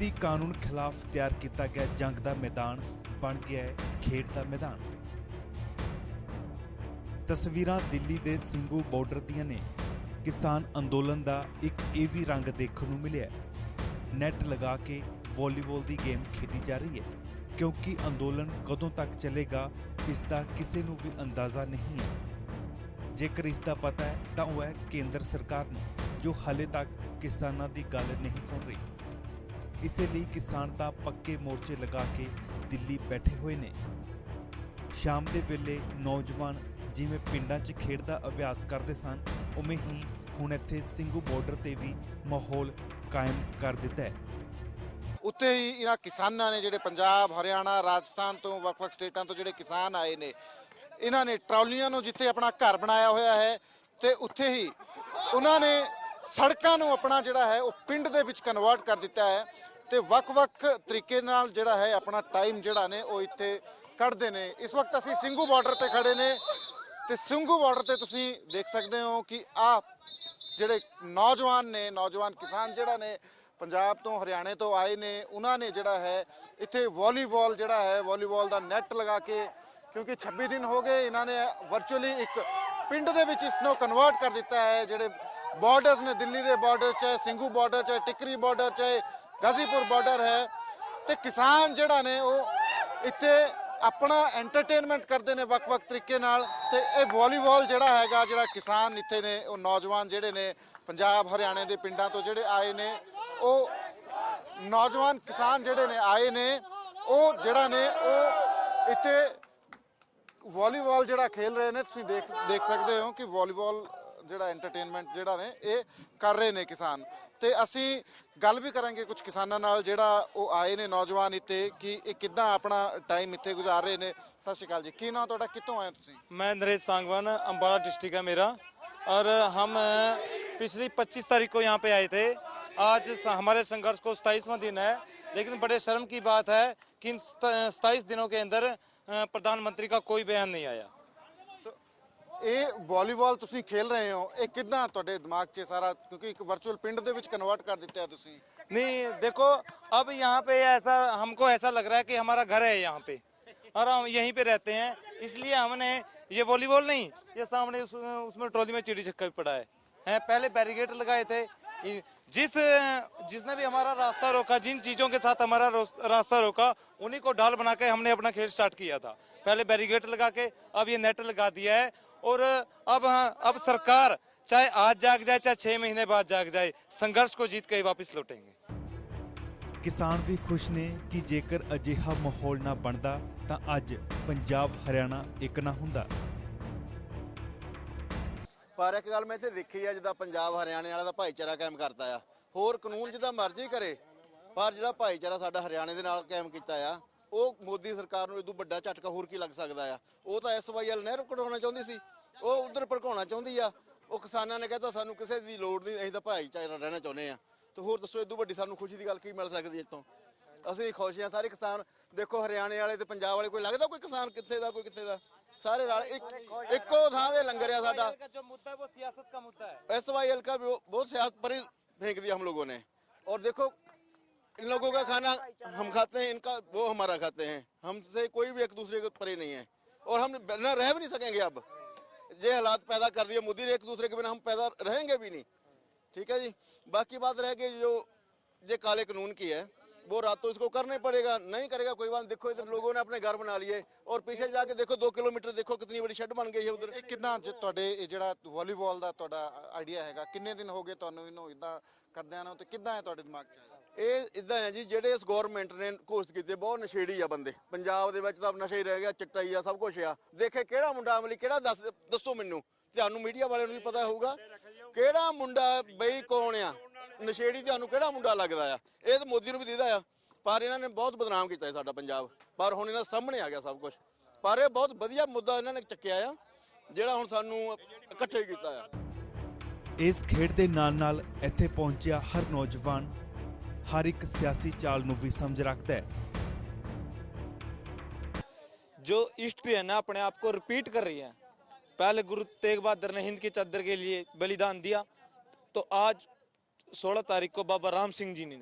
ਖੇਤੀ ਕਾਨੂੰਨ ਖਿਲਾਫ ਤਿਆਰ ਕੀਤਾ ਗਿਆ ਜੰਗ ਦਾ ਮੈਦਾਨ ਬਣ ਗਿਆ ਹੈ, ਖੇਡ ਦਾ ਮੈਦਾਨ। ਤਸਵੀਰਾਂ ਦਿੱਲੀ ਦੇ ਸਿੰਘੂ ਬਾਰਡਰ ਦੀਆਂ ਨੇ। ਕਿਸਾਨ ਅੰਦੋਲਨ ਦਾ ਇੱਕ ਇਹ ਵੀ ਰੰਗ ਦੇਖਣ ਨੂੰ ਮਿਲਿਆ ਹੈ। ਨੈਟ ਲਗਾ ਕੇ ਵਾਲੀਬਾਲ ਦੀ ਗੇਮ ਖੇਡੀ ਜਾ ਰਹੀ ਹੈ, ਕਿਉਂਕਿ ਅੰਦੋਲਨ ਕਦੋਂ ਤੱਕ ਚੱਲੇਗਾ ਇਸ ਦਾ ਕਿਸੇ ਨੂੰ ਵੀ ਅੰਦਾਜ਼ਾ ਨਹੀਂ ਹੈ। ਜੇਕਰ ਇਸ ਦਾ ਪਤਾ ਹੈ, ਤਾਂ ਉਹ ਹੈ ਕੇਂਦਰ ਸਰਕਾਰ ਨੂੰ, ਜੋ ਹਾਲੇ ਤੱਕ ਕਿਸਾਨਾਂ ਦੀ ਗੱਲ ਨਹੀਂ ਸੁਣ ਰਹੀ। ਇਸੇ ਲਈ ਕਿਸਾਨ ਤਾਂ ਪੱਕੇ ਮੋਰਚੇ ਲਗਾ ਕੇ ਦਿੱਲੀ ਬੈਠੇ ਹੋਏ ਨੇ। ਸ਼ਾਮ ਦੇ ਵੇਲੇ ਨੌਜਵਾਨ ਜਿਵੇਂ ਪਿੰਡਾਂ 'ਚ ਖੇਡ ਦਾ ਅਭਿਆਸ ਕਰਦੇ ਸਨ, ਉਵੇਂ ਹੀ ਹੁਣ ਇੱਥੇ ਸਿੰਘੂ ਬਾਰਡਰ ਤੇ ਵੀ ਮਾਹੌਲ ਕਾਇਮ ਕਰ ਦਿੱਤਾ ਹੈ। ਉੱਤੇ ਹੀ ਇਹਨਾਂ ਕਿਸਾਨਾਂ ਨੇ ਜਿਹੜੇ ਪੰਜਾਬ, ਹਰਿਆਣਾ, ਰਾਜਸਥਾਨ ਤੋਂ ਵੱਖ-ਵੱਖ ਸਟੇਟਾਂ ਤੋਂ ਜਿਹੜੇ ਕਿਸਾਨ ਆਏ ਨੇ, ਇਹਨਾਂ ਨੇ ਟਰਾਲੀਆਂ ਨੂੰ ਜਿੱਥੇ ਆਪਣਾ ਘਰ ਬਣਾਇਆ ਹੋਇਆ ਹੈ ਤੇ ਉੱਥੇ ਹੀ ਉਹਨਾਂ ਨੇ ਸੜਕਾਂ ਨੂੰ ਆਪਣਾ ਜਿਹੜਾ ਹੈ, ਉਹ ਪਿੰਡ ਦੇ ਵਿੱਚ ਕਨਵਰਟ ਕਰ ਦਿੱਤਾ ਹੈ ਤੇ ਵੱਖ-ਵੱਖ ਤਰੀਕੇ ਨਾਲ ਜਿਹੜਾ ਹੈ, ਆਪਣਾ ਟਾਈਮ ਜਿਹੜਾ ਨੇ, ਉਹ ਇੱਥੇ ਕੱਢਦੇ ਨੇ। ਇਸ ਵਕਤ ਅਸੀਂ ਸਿੰਘੂ ਬਾਰਡਰ ਤੇ ਖੜੇ ਨੇ ਤੇ ਸਿੰਘੂ ਬਾਰਡਰ ਤੇ ਤੁਸੀਂ ਦੇਖ ਸਕਦੇ ਹੋ ਕਿ ਆ ਜਿਹੜੇ ਨੌਜਵਾਨ ਨੇ, ਨੌਜਵਾਨ ਕਿਸਾਨ ਜਿਹੜਾ ਨੇ, ਪੰਜਾਬ ਤੋਂ ਹਰਿਆਣੇ ਤੋਂ ਆਏ ਨੇ, ਉਹਨਾਂ ਨੇ ਜਿਹੜਾ ਹੈ, ਇੱਥੇ ਵਾਲੀਬਾਲ ਜਿਹੜਾ ਹੈ ਵਾਲੀਬਾਲ ਦਾ ਨੈਟ ਲਗਾ ਕੇ, ਕਿਉਂਕਿ 26 ਦਿਨ ਹੋ ਗਏ, ਇਹਨਾਂ ਨੇ ਵਰਚੁਅਲੀ ਇੱਕ ਪਿੰਡ ਦੇ ਵਿੱਚ ਇਸ ਨੂੰ ਕਨਵਰਟ ਕਰ ਦਿੱਤਾ ਹੈ, ਜਿਹੜੇ ਬਾਰਡਰਸ ਨੇ ਦਿੱਲੀ ਦੇ ਬਾਰਡਰ ਚਾਹੇ ਸਿੰਘੂ ਬਾਰਡਰ ਚਾਹੇ ਟਿਕਰੀ ਬਾਰਡਰ ਚਾਹੇ ਗਾਜ਼ੀਪੁਰ ਬਾਰਡਰ ਹੈ। ਤੇ ਕਿਸਾਨ ਜਿਹੜਾ ਨੇ ਉਹ ਇੱਥੇ ਆਪਣਾ ਐਂਟਰਟੇਨਮੈਂਟ ਕਰਦੇ ਨੇ ਵੱਖ-ਵੱਖ ਤਰੀਕੇ ਨਾਲ। ਤੇ ਇਹ ਵਾਲੀਬਾਲ ਜਿਹੜਾ ਹੈਗਾ, ਜਿਹੜਾ ਕਿਸਾਨ ਇੱਥੇ ਨੇ, ਉਹ ਨੌਜਵਾਨ ਜਿਹੜੇ ਨੇ ਪੰਜਾਬ, ਹਰਿਆਣੇ ਦੇ ਪਿੰਡਾਂ ਤੋਂ ਜਿਹੜੇ ਆਏ ਨੇ, ਉਹ ਨੌਜਵਾਨ ਕਿਸਾਨ ਜਿਹੜੇ ਨੇ ਆਏ ਨੇ, ਉਹ ਜਿਹੜਾ ਨੇ ਉਹ ਇੱਥੇ ਵਾਲੀਬਾਲ ਜਿਹੜਾ ਖੇਲ ਰਹੇ ਨੇ। ਤੁਸੀਂ ਦੇਖ ਦੇਖ ਸਕਦੇ ਹੋ ਕਿ ਵਾਲੀਬਾਲ ਜਿਹੜਾ ਐਂਟਰਟੇਨਮੈਂਟ ਜਿਹੜਾ ਨੇ ਇਹ ਕਰ ਰਹੇ ਨੇ ਕਿਸਾਨ ਤੇ ਅਸੀਂ ਗੱਲ ਵੀ ਕਰਾਂਗੇ ਕੁਝ ਕਿਸਾਨਾਂ ਨਾਲ ਜਿਹੜਾ ਉਹ ਆਏ ਨੇ ਨੌਜਵਾਨ ਇੱਥੇ ਕਿ ਇਹ ਕਿੱਦਾਂ ਆਪਣਾ ਟਾਈਮ ਇੱਥੇ ਗੁਜ਼ਾਰ ਰਹੇ ਨੇ ਸਤਿ ਸ਼੍ਰੀ ਅਕਾਲ ਜੀ ਕੀ ਨਾਮ ਤੁਹਾਡਾ ਕਿੱਥੋਂ ਆਏ ਤੁਸੀਂ मैं नरेश सांगवान अम्बाड़ा डिस्ट्रिक्ट है मेरा और हम अ, पिछली 25 तारीख को यहाँ पे आए थे आज स- हमारे संघर्ष को सताईसवां दिन है लेकिन बड़े शर्म की बात है कि इन सताईस दिनों के अंदर अ, प्रधानमंत्री का कोई बयान नहीं आया ਇਹ ਵਾਲੀਬਾਲ ਤੁਸੀਂ ਖੇਲ ਰਹੇ ਹੋ ਇਹ ਕਿੱਦਾਂ ਤੁਹਾਡੇ ਦਿਮਾਗ 'ਚ ਸਾਰਾ ਕਿਉਂਕਿ ਇੱਕ ਵਰਚੁਅਲ ਪਿੰਡ ਦੇ ਵਿੱਚ ਕਨਵਰਟ ਕਰ ਦਿੱਤਾ ਤੁਸੀਂ नहीं देखो अब यहाँ पे ऐसा हमको ऐसा लग रहा है कि हमारा घर है यहाँ पे और हम यहीं पे रहते हैं इसलिए हमने ये वॉलीबॉल नहीं ये सामने उस, उसमें ट्रॉली में चिड़ी छक्का भी पड़ा है हैं पहले बैरिकेड लगाए थे ये- जिस जिसने भी हमारा रास्ता रोका जिन चीजों के साथ हमारा रोस- रास्ता रोका उन्हीं को ढाल बना के हमने अपना खेल स्टार्ट किया था पहले बैरिकेड लगा के अब ये नेट लगा दिया है और अब हाँ अब सरकार चाहे आज जाग जाए चाहे छह महीने बाद जाग जाए संघर्ष को जीत के ही वापस लौटेंगे ਕਿਸਾਨ ਵੀ ਖੁਸ਼ ਨੇ ਕਿ ਜੇਕਰ ਅਜਿਹਾ ਮਾਹੌਲ ਨਾ ਬਣਦਾ ਤਾਂ ਅੱਜ ਪੰਜਾਬ ਹਰਿਆਣਾ ਇੱਕ ਨਾ ਹੁੰਦਾ ਪਰ ਇੱਕ ਗੱਲ ਮੈਂ ਇੱਥੇ ਦੇਖੀ ਆ ਜਿੱਦਾਂ ਪੰਜਾਬ ਹਰਿਆਣੇ ਵਾਲਾ ਦਾ ਭਾਈਚਾਰਾ ਕਾਇਮ ਕਰਤਾ ਆ ਹੋਰ ਕਾਨੂੰਨ ਜਿੱਦਾਂ ਮਰਜ਼ੀ ਕਰੇ ਪਰ ਜਿਹੜਾ ਭਾਈਚਾਰਾ ਸਾਡਾ ਹਰਿਆਣੇ ਦੇ ਨਾਲ ਕਾਇਮ ਕੀਤਾ ਆ ਉਹ ਮੋਦੀ ਸਰਕਾਰ ਨੂੰ ਇਦੋਂ ਵੱਡਾ ਝਟਕਾ ਹੋਰ ਕੀ ਲੱਗ ਸਕਦਾ ਆ ਉਹ ਤਾਂ ਐਸਵਾਈਐਲ ਨਹਿਰ ਕਢਾਉਣਾ ਚਾਹੁੰਦੀ ਸੀ ਉਹ ਉਧਰ ਭੜਕਾਉਣਾ ਚਾਹੁੰਦੀ ਆ ਉਹ ਕਿਸਾਨਾਂ ਨੇ ਕਹਿੰਦਾ ਸਾਨੂੰ ਕਿਸੇ ਦੀ ਲੋੜ ਨਹੀਂ ਅਸੀਂ ਤਾਂ ਭਾਈਚਾਰਾ ਰਹਿਣਾ ਚਾਹੁੰਦੇ ਆ ਤੇ ਹੋਰ ਦੱਸੋ ਇਦੋਂ ਵੱਡੀ ਸਾਨੂੰ ਖੁਸ਼ੀ ਦੀ ਗੱਲ ਕੀ ਮਿਲ ਸਕਦੀ ਇਸ ਤੋਂ ਅਸੀਂ ਖੁਸ਼ ਹਾਂ ਸਾਰੇ ਕਿਸਾਨ ਦੇਖੋ ਹਰਿਆਣੇ ਵਾਲੇ ਤੇ ਪੰਜਾਬ ਵਾਲੇ ਕੋਈ ਲੱਗਦਾ ਕੋਈ ਕਿਸਾਨ ਕਿੱਥੇ ਦਾ ਕੋਈ ਕਿੱਥੇ ਦਾ ਸਾਰੇ ਰਲ ਇੱਕ ਇੱਕੋ ਥਾਂ ਦੇ ਲੰਗਰ ਆ ਸਾਡਾ जो मुद्दा है वो सियासत का मुद्दा है एस वाई एल का भी वो- बहुत सियासत पर ही फेंक दिया हम लोगों ने और देखो इन लोगों का खाना हम खाते हैं इनका वो हमारा खाते हैं हमसे कोई भी एक दूसरे के परे नहीं है और हम न रह भी नहीं सकेंगे अब ये हालात पैदा कर दिए मोदी ने एक दूसरे के बिना हम पैदा रहेंगे भी नहीं ठीक है जी बाकी बात रह गई जो ये काले कानून की है वो रात तो इसको करना ही पड़ेगा नहीं करेगा कोई बात देखो इधर लोगों ने अपने घर बना लिए और पीछे जाके देखो दो किलोमीटर देखो कितनी बड़ी शेड बन गई है उधर ਇਹ ਕਿੰਨਾ ਜ- ਤੁਹਾਡੇ ਇਹ ਜਿਹੜਾ ਵਾਲੀਬਾਲ ਦਾ ਤੁਹਾਡਾ ਆਈਡੀਆ ਹੈਗਾ ਕਿੰਨੇ ਦਿਨ ਹੋ ਗਏ ਤੁਹਾਨੂੰ ਇਹਨੂੰ ਇਦਾਂ ਕਰਦਿਆਂ ਨੂੰ ਤੇ ਕਿੱਦਾਂ ਹੈ ਤੁਹਾਡੇ ਦਿਮਾਗ 'ਚ ਆਇਆ? ਇਹ ਇਦਾਂ ਹੈ ਜੀ, ਜਿਹੜੇ ਇਸ ਗਵਰਨਮੈਂਟ ਨੇ ਘੋਸ਼ਿਤ ਕੀਤੇ, ਬਹੁਤ ਨਸ਼ੇੜੀ ਆ ਬੰਦੇ। ਪੰਜਾਬ ਦੇ ਵਿੱਚ ਤਾਂ ਨਸ਼ਾ ਹੀ ਰਹਿ ਗਿਆ ਚਿੱਟਾ ਹੀ ਆ, ਸਭ ਕੁਝ ਆ। ਦੇਖੇ ਕਿਹੜਾ ਮੁੰਡਾ ਅਮਲੀ, ਕਿਹੜਾ ਦੱਸ, ਦੱਸੋ ਮੈਨੂੰ। ਤੁਹਾਨੂੰ ਮੀਡੀਆ ਵਾਲਿਆਂ ਨੂੰ ਵੀ ਪਤਾ ਹੋਊਗਾ, ਕਿਹੜਾ ਮੁੰਡਾ, ਬਈ ਕੌਣ ਆ? ਨਸ਼ੇੜੀ ਤੁਹਾਨੂੰ ਕਿਹੜਾ ਮੁੰਡਾ ਲੱਗਦਾ ਆ? ਇਹ ਤਾਂ ਮੋਦੀ ਨੂੰ ਵੀ ਦੀਦਾ ਆ। ਪਰ ਇਹਨਾਂ ਨੇ ਬਹੁਤ ਬਦਨਾਮ ਕੀਤਾ ਸਾਡਾ ਪੰਜਾਬ। ਪਰ ਹੁਣ ਇਹਨਾਂ ਸਾਹਮਣੇ ਆ ਗਿਆ ਸਭ ਕੁਝ ਪਰ ਇਹ ਬਹੁਤ ਵਧੀਆ ਮੁੱਦਾ ਇਹਨਾਂ ਨੇ ਚੱਕਿਆ ਆ, ਜਿਹੜਾ ਹੁਣ ਸਾਨੂੰ ਇਕੱਠੇ ਕੀਤਾ ਆ। ਇਸ ਖੇਡ ਦੇ ਨਾਲ-ਨਾਲ ਇੱਥੇ ਪਹੁੰਚਿਆ ਹਰ ਨੌਜਵਾਨ ਹਰ ਇੱਕ ਸਿਆਸੀ ਚਾਲ ਨੂੰ ਵੀ ਸਮਝ ਰੱਖਦਾ ਹੈ जो ईस्ट पे है ना अपने आप को रिपीट कर रही है पहले गुरु तेग बहादुर ने हिंद की चादर के लिए बलिदान दिया तो आज 16 तारीख को बाबा राम सिंह जी ने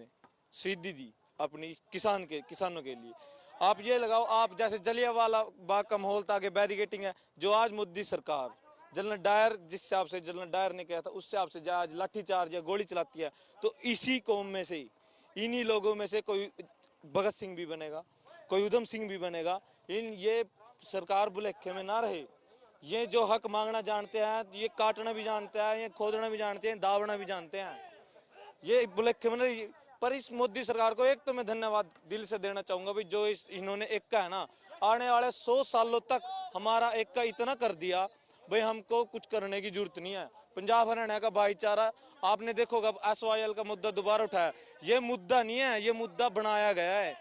शहीदी दी अपनी किसान के किसानों के लिए आप ये लगाओ आप जैसे जलियावाला बाग का माहौल था कि बैरिकेटिंग है जो आज मोदी सरकार जलन डायर जिस हिसाब से जलन डायर ने कहा था उस हिसाब से आज लाठी चार्ज या गोली चलाती है तो इसी कौम में से ही इन्हीं लोगों में से कोई भगत सिंह भी बनेगा, कोई उधम सिंह भी बनेगा। इन, ये सरकार बुलेखे में ना रहे। ये जो हक मांगना जानते हैं, ये काटना भी जानते हैं, ये खोदना भी जानते हैं, दावना भी जानते हैं। ये बुलेखे में पर इस मोदी सरकार को एक तो मैं धन्यवाद दिल से देना चाहूँगा भाई, जो इस, इन्होंने एक का है ना, आने वाले सौ सालों तक हमारा एक का इतना कर दिया, भाई हमको कुछ करने की ज़रूरत नहीं है। पंजाब हरियाणा का भाईचारा, आपने देखोगा एस का मुद्दा दोबारा उठाया। ये मुद्दा नहीं है, ये मुद्दा बनाया गया है।